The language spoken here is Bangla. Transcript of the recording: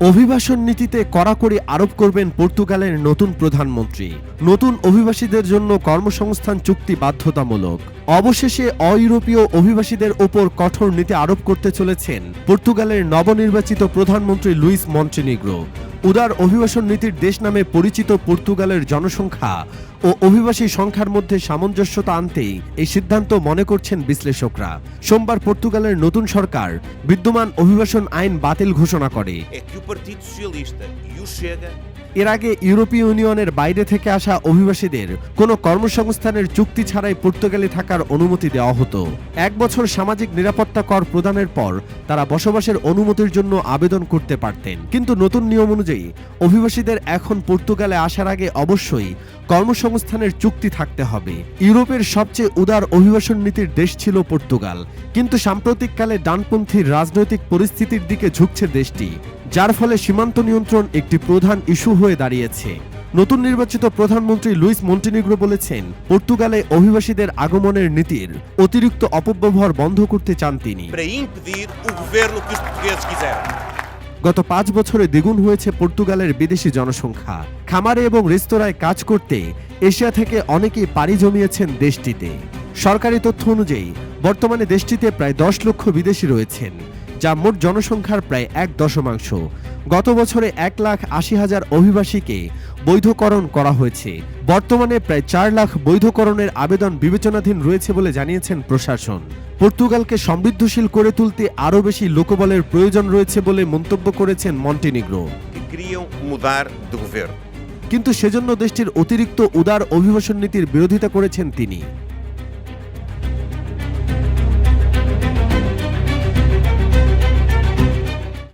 অভিবাসন নীতিতে কড়াকড়ি আরোপ করবেন পর্তুগালের নতুন প্রধানমন্ত্রী। নতুন অভিবাসীদের জন্য কর্মসংস্থান চুক্তি বাধ্যতামূলক। অবশেষে অইউরোপীয় অভিবাসীদের ওপর কঠোর নীতি আরোপ করতে চলেছেন পর্তুগালের নবনির্বাচিত প্রধানমন্ত্রী লুইস মন্টেনিগ্রো। উদার অভিবাসন নীতির দেশ নামে পরিচিত পর্তুগালের জনসংখ্যা ও অভিবাসী সংখ্যার মধ্যে সামঞ্জস্যতা আনতেই এই সিদ্ধান্ত মনে করছেন বিশ্লেষকরা। সোমবার পর্তুগালের নতুন সরকার বিদ্যমান অভিবাসন আইন বাতিল ঘোষণা করে। E এর আগে ইউরোপীয় ইউনিয়নের বাইরে থেকে আসা অভিবাসীদের কোনো কর্মসংস্থানের চুক্তি ছাড়াই পর্তুগালে থাকার অনুমতি দেওয়া হতো। এক বছর সামাজিক নিরাপত্তা কর প্রদানের পর তারা বসবাসের অনুমতির জন্য আবেদন করতে পারতেন। কিন্তু নতুন নিয়ম অনুযায়ী অভিবাসীদের এখন পর্তুগালে আসার আগে অবশ্যই কর্মসংস্থানের চুক্তি থাকতে হবে। ইউরোপের সবচেয়ে উদার অভিবাসন নীতির দেশ ছিল পর্তুগাল। কিন্তু সাম্প্রতিককালে ডানপন্থী রাজনৈতিক পরিস্থিতির দিকে ঝুঁকছে দেশটি যার ফলে সীমান্ত নিয়ন্ত্রণ একটি প্রধান ইস্যু হয়ে দাঁড়িয়েছে। নতুন নির্বাচিত প্রধানমন্ত্রী লুইস মন্টিনিগ্রো বলেছেন পর্তুগালে অভিবাসীদের আগমনের নীতির অতিরিক্ত অপব্যবহার বন্ধ করতে চান তিনি. গত পাঁচ বছরে দ্বিগুণ হয়েছে পর্তুগালের বিদেশি জনসংখ্যা। খামারে এবং রেস্তোরাঁয় কাজ করতে এশিয়া থেকে অনেকেই পাড়ি জমিয়েছেন দেশটিতে। সরকারি তথ্য অনুযায়ী, বর্তমানে দেশটিতে প্রায় দশ লক্ষ বিদেশি রয়েছেন, যা মোট জনসংখ্যার প্রায় এক দশমাংশ। গত বছরে এক লাখ আশি হাজার অভিবাসীকে বৈধকরণ করা হয়েছে। বর্তমানে প্রায় চার লাখ বৈধকরণের আবেদন বিবেচনাধীন রয়েছে বলে জানিয়েছেন প্রশাসন। পর্তুগালকে সমৃদ্ধশীল করে তুলতে আরও বেশি লোকবলের প্রয়োজন রয়েছে বলে মন্তব্য করেছেন মন্টিনিগ্রো। কিন্তু সেজন্য দেশটির অতিরিক্ত উদার অভিবাসন নীতির বিরোধিতা করেছেন তিনি।